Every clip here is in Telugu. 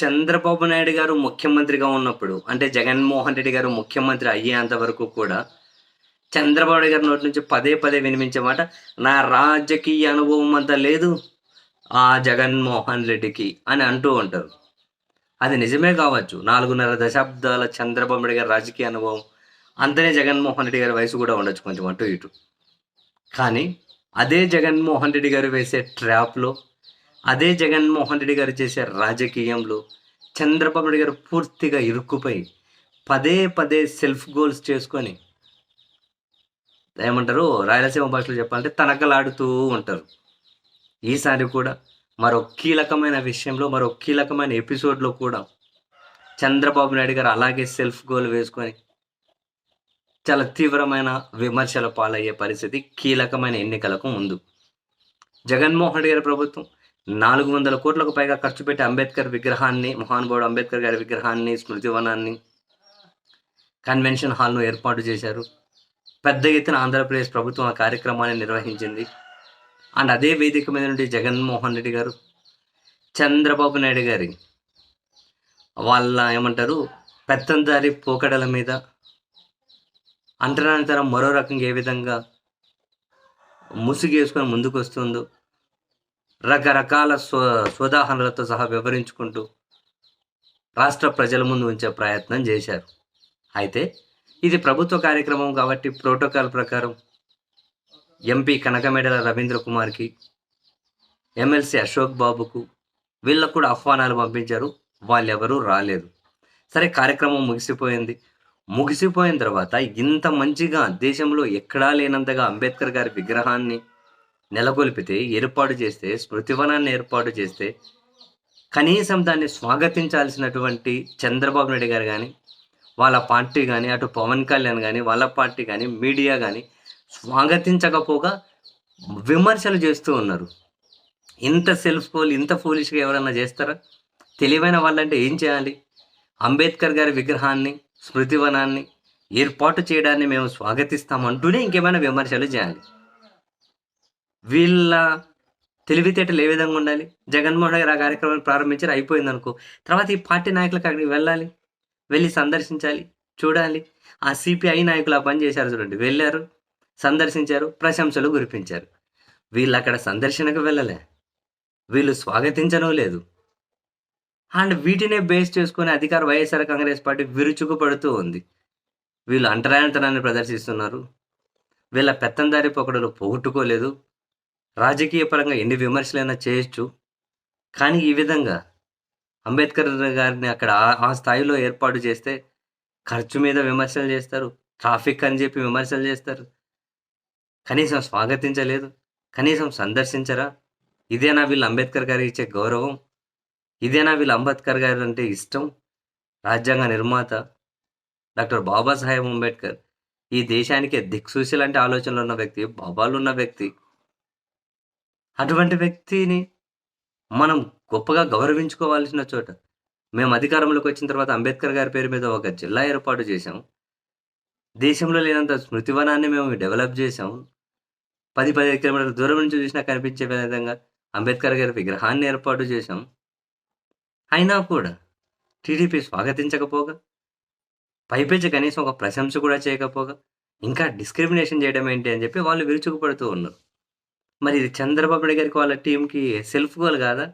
చంద్రబాబు నాయుడు గారు ముఖ్యమంత్రిగా ఉన్నప్పుడు అంటే జగన్మోహన్ రెడ్డి గారు ముఖ్యమంత్రి అయ్యేంత వరకు కూడా చంద్రబాబు గారి నోటి నుంచి పదే పదే వినిపించే మాట నా రాజకీయ అనుభవం అంత లేదు ఆ జగన్మోహన్ రెడ్డికి అని అంటూ ఉంటారు. అది నిజమే కావచ్చు. నాలుగున్నర దశాబ్దాల చంద్రబాబు నాయుడు గారి రాజకీయ అనుభవం అంతనే జగన్మోహన్ రెడ్డి గారి వయసు కూడా ఉండొచ్చు కొంచెం అటు ఇటు. కానీ అదే జగన్మోహన్ రెడ్డి గారు వేసే ట్రాప్లో అదే జగన్మోహన్ రెడ్డి గారు చేసే రాజకీయంలో చంద్రబాబు నాయుడు గారు పూర్తిగా ఇరుక్కుపోయి పదే పదే సెల్ఫ్ గోల్స్ చేసుకొని ఏమంటారు రాయలసీమ భాషలో చెప్పాలంటే తనకలాడుతూ ఉంటారు. ఈసారి కూడా మరో కీలకమైన విషయంలో మరో కీలకమైన ఎపిసోడ్లో కూడా చంద్రబాబు నాయుడు గారు అలాగే సెల్ఫ్ గోల్ వేసుకొని చాలా తీవ్రమైన విమర్శల పాలయ్యే పరిస్థితి కీలకమైన ఎన్నికలకు ముందు. జగన్మోహన్ రెడ్డి గారి ప్రభుత్వం నాలుగు వందల కోట్లకు పైగా ఖర్చు పెట్టి అంబేద్కర్ విగ్రహాన్ని మహానుభావుడు అంబేద్కర్ గారి విగ్రహాన్ని స్మృతివనాన్ని కన్వెన్షన్ హాల్ను ఏర్పాటు చేశారు. పెద్ద ఎత్తున ఆంధ్రప్రదేశ్ ప్రభుత్వం ఆ కార్యక్రమాన్ని నిర్వహించింది. అండ్ అదే వేదిక మీద నుండి జగన్మోహన్ రెడ్డి గారు చంద్రబాబు నాయుడు గారి వాళ్ళ ఏమంటారు పెత్తందారి పోకడల మీద అంతరానంతరం మరో రకంగా ఏ విధంగా ముసుగేసుకొని ముందుకు వస్తుందో రకరకాల స్వ స్వదాహరణలతో సహా వివరించుకుంటూ రాష్ట్ర ప్రజల ముందు ఉంచే ప్రయత్నం చేశారు. అయితే ఇది ప్రభుత్వ కార్యక్రమం కాబట్టి ప్రోటోకాల్ ప్రకారం ఎంపీ కనకమేడల రవీంద్ర కుమార్కి ఎమ్మెల్సీ అశోక్ బాబుకు వీళ్ళకు కూడా ఆహ్వానాలు పంపించారు. వాళ్ళెవరూ రాలేదు. సరే కార్యక్రమం ముగిసిపోయింది. ముగిసిపోయిన తర్వాత ఇంత మంచిగా దేశంలో ఎక్కడా లేనంతగా అంబేద్కర్ గారి విగ్రహాన్ని నెలకొల్పితే ఏర్పాటు చేస్తే స్మృతివనాన్ని ఏర్పాటు చేస్తే కనీసం దాన్ని స్వాగతించాల్సినటువంటి చంద్రబాబు నాయుడు గారు కానీ వాళ్ళ పార్టీ కానీ అటు పవన్ కళ్యాణ్ కానీ వాళ్ళ పార్టీ కానీ మీడియా కానీ స్వాగతించకపోగా విమర్శలు చేస్తూ ఉన్నారు. ఇంత సెల్ఫ్ పోల్ ఇంత ఫూలిష్గా ఎవరన్నా చేస్తారా? తెలివైన వాళ్ళంటే ఏం చేయాలి? అంబేద్కర్ గారి విగ్రహాన్ని స్మృతివనాన్ని ఏర్పాటు చేయడాన్ని మేము స్వాగతిస్తామంటూనే ఇంకేమైనా విమర్శలు చేయాలి. వీళ్ళ తెలివితేటలు ఏ విధంగా ఉండాలి? జగన్మోహన్ రెడ్డి గారు ఆ కార్యక్రమాన్ని ప్రారంభించారు అయిపోయింది అనుకో తర్వాత ఈ పార్టీ నాయకులకు అక్కడికి వెళ్ళాలి వెళ్ళి సందర్శించాలి చూడాలి. ఆ సిపిఐ నాయకులు ఆ పని చేశారు చూడండి వెళ్ళారు సందర్శించారు ప్రశంసలు కురిపించారు. వీళ్ళు అక్కడ సందర్శనకు వెళ్ళలే. వీళ్ళు స్వాగతించడం లేదు. అండ్ వీటినే బేస్ చేసుకుని అధికార వైఎస్ఆర్ కాంగ్రెస్ పార్టీ విరుచుకు పడుతూ ఉంది. వీళ్ళు అంటరాయనతనాన్ని ప్రదర్శిస్తున్నారు. వీళ్ళ పెత్తందారి పొగడలు పోగొట్టుకోలేదు. రాజకీయ పరంగా ఎన్ని విమర్శలైనా చేయొచ్చు. కానీ ఈ విధంగా అంబేద్కర్ గారిని అక్కడ ఆ- స్థాయిలో ఏర్పాటు చేస్తే ఖర్చు మీద విమర్శలు చేస్తారు ట్రాఫిక్ అని చెప్పి విమర్శలు చేస్తారు. కనీసం స్వాగతించలేదు కనీసం సందర్శించరా? ఇదేనా వీళ్ళు అంబేద్కర్ గారికి ఇచ్చే గౌరవం? ఇదేనా వీళ్ళు అంబేద్కర్ గారు అంటే ఇష్టం? రాజ్యాంగ నిర్మాత డాక్టర్ బాబాసాహెబ్ అంబేద్కర్ ఈ దేశానికి దిక్సూచులు అంటే ఆలోచనలు ఉన్న వ్యక్తి బాబాలు ఉన్న వ్యక్తి. అటువంటి వ్యక్తిని మనం గొప్పగా గౌరవించుకోవాల్సిన చోట మేము అధికారంలోకి వచ్చిన తర్వాత అంబేద్కర్ గారి పేరు మీద ఒక జిల్లా ఏర్పాటు చేశాం. దేశంలో లేనంత స్మృతివనాన్ని మేము డెవలప్ చేశాం. పది పది కిలోమీటర్ల దూరం నుంచి చూసినా కనిపించే విధంగా అంబేద్కర్ గారి విగ్రహాన్ని ఏర్పాటు చేశాం. అయినా కూడా టీడీపీ స్వాగతించకపోగా పైపెచ్చి కనీసం ఒక ప్రశంస కూడా చేయకపోగా ఇంకా డిస్క్రిమినేషన్ చేయడం ఏంటి అని చెప్పి వాళ్ళు విరుచుకుపడుతూ ఉన్నారు. మరి ఇది చంద్రబాబు నాయుడు గారికి వాళ్ళ టీంకి సెల్ఫ్ గోల్ కాదా?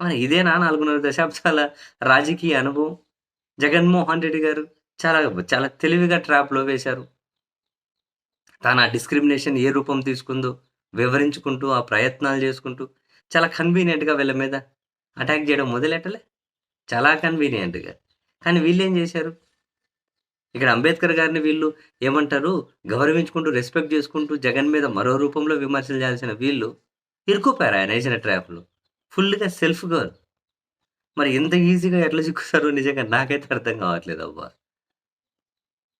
మరి ఇదేనా నాలుగున్నర దశాబ్దాల రాజకీయ అనుభవం? జగన్మోహన్ రెడ్డి గారు చాలా చాలా తెలివిగా ట్రాప్లో వేశారు. తాను ఆ డిస్క్రిమినేషన్ ఏ రూపం తీసుకుందో వివరించుకుంటూ ఆ ప్రయత్నాలు చేసుకుంటూ చాలా కన్వీనియంట్గా వీళ్ళ మీద అటాక్ చేయడం మొదలెట్టలే. చాలా కన్వీనియంట్గా కానీ వీళ్ళు ఏం చేశారు? ఇక్కడ అంబేద్కర్ గారిని వీళ్ళు ఏమంటారు? గౌరవించుకుంటూ రెస్పెక్ట్ చేసుకుంటూ జగన్ మీద మరో రూపంలో విమర్శలు చేయాల్సిన వీళ్ళు ఇరుక్కుపోయారు ఆయన వేసిన ట్రాప్లో ఫుల్గా సెల్ఫ్ గర్ల్ మరి ఎంత ఈజీగా ఎట్లా చిక్కుతారో? నిజంగా నాకైతే అర్థం కావట్లేదు అవ్వ